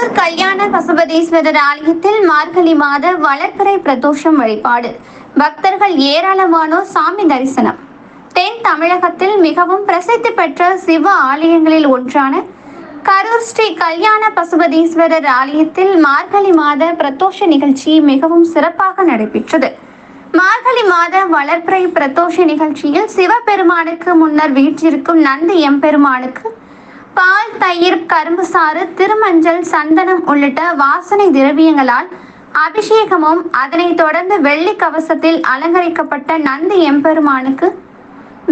கடலூர் கல்யாண பசுபதீஸ்வரர் ஆலயத்தில் மார்கழி மாத வளர்ப்பிறை பிரதோஷம் வழிபாடு. பக்தர்கள் ஏராளமானோர் சாமி தரிசனம். தென் தமிழகத்தில் மிகவும் பிரசித்தி பெற்ற சிவ ஆலயங்களில் ஒன்றான கரூர் ஸ்ரீ கல்யாண பசுபதீஸ்வரர் ஆலயத்தில் மார்கழி மாத பிரதோஷ நிகழ்ச்சி மிகவும் சிறப்பாக நடைபெற்றது. மார்கழி மாத வளர்ப்பிறை பிரதோஷ நிகழ்ச்சியில் சிவபெருமானுக்கு முன்னர் வீற்றிருக்கும் நந்தி எம்பெருமானுக்கு பால் தயிர் கரும்பு சாறு திருமஞ்சள் சந்தனம் உள்ளிட்ட வாசனை திரவியங்களால் அபிஷேகமும் அதனைத் தொடர்ந்து வெள்ளி கவசத்தில் அலங்கரிக்கப்பட்ட நந்தி எம்பெருமானுக்கு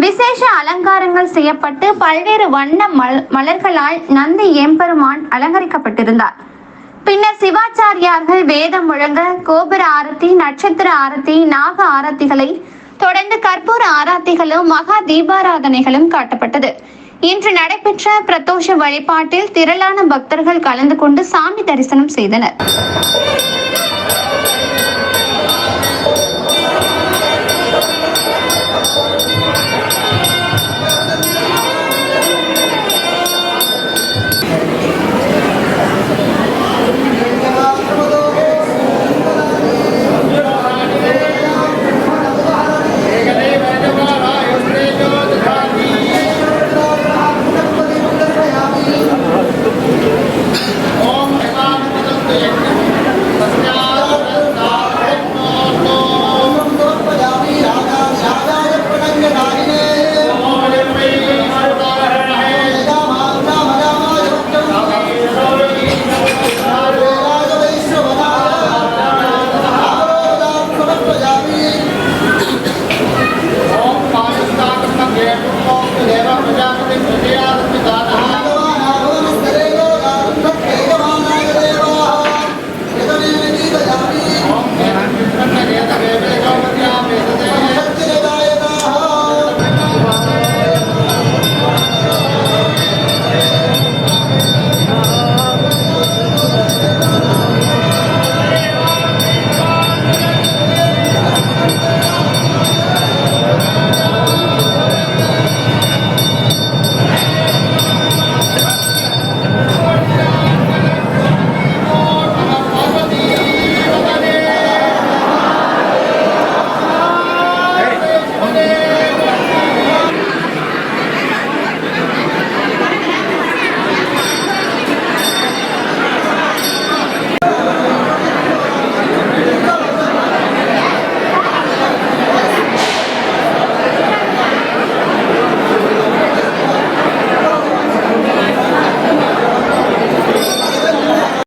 விசேஷ அலங்காரங்கள் செய்யப்பட்டு பல்வேறு வண்ண மல் மலர்களால் நந்தி எம்பெருமான் அலங்கரிக்கப்பட்டிருந்தார். பின்னர் சிவாச்சாரியார்கள் வேதம் முழங்க கோபுர ஆரத்தி நட்சத்திர ஆரத்தி நாக ஆரத்திகளை தொடர்ந்து கற்பூர ஆராத்திகளும் மகா தீபாராதனைகளும் காட்டப்பட்டது. இன்று நடைபெற்ற பிரதோஷ வழிபாட்டில் திரளான பக்தர்கள் கலந்து கொண்டு சாமி தரிசனம் செய்தனர்.